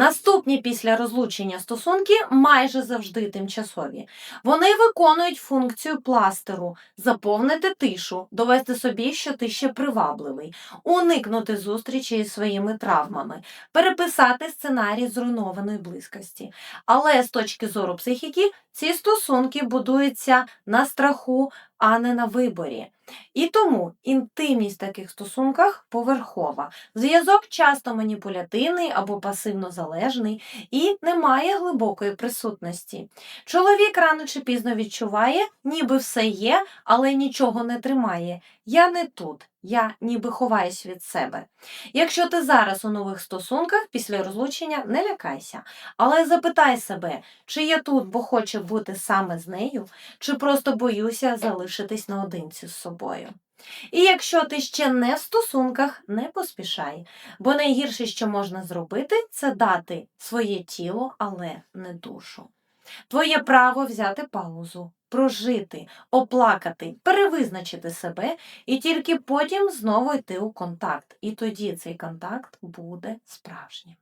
Наступні після розлучення стосунки майже завжди тимчасові. Вони виконують функцію пластеру, заповнити тишу, довести собі, що ти ще привабливий, уникнути зустрічі із своїми травмами, переписати сценарій зруйнованої близькості. Але з точки зору психіки, ці стосунки будуються на страху, а не на виборі. І тому інтимність в таких стосунках поверхова. Зв'язок часто маніпулятивний або пасивно залежний і не має глибокої присутності. Чоловік рано чи пізно відчуває, ніби все є, але нічого не тримає. Я не тут, я ніби ховаюсь від себе. Якщо ти зараз у нових стосунках після розлучення, не лякайся, але запитай себе, чи я тут, бо хочу бути саме з нею, чи просто боюся залишитись наодинці з собою. І якщо ти ще не в стосунках, не поспішай, бо найгірше, що можна зробити, це дати своє тіло, але не душу. Твоє право взяти паузу, прожити, оплакати, перевизначити себе і тільки потім знову йти у контакт. І тоді цей контакт буде справжнім.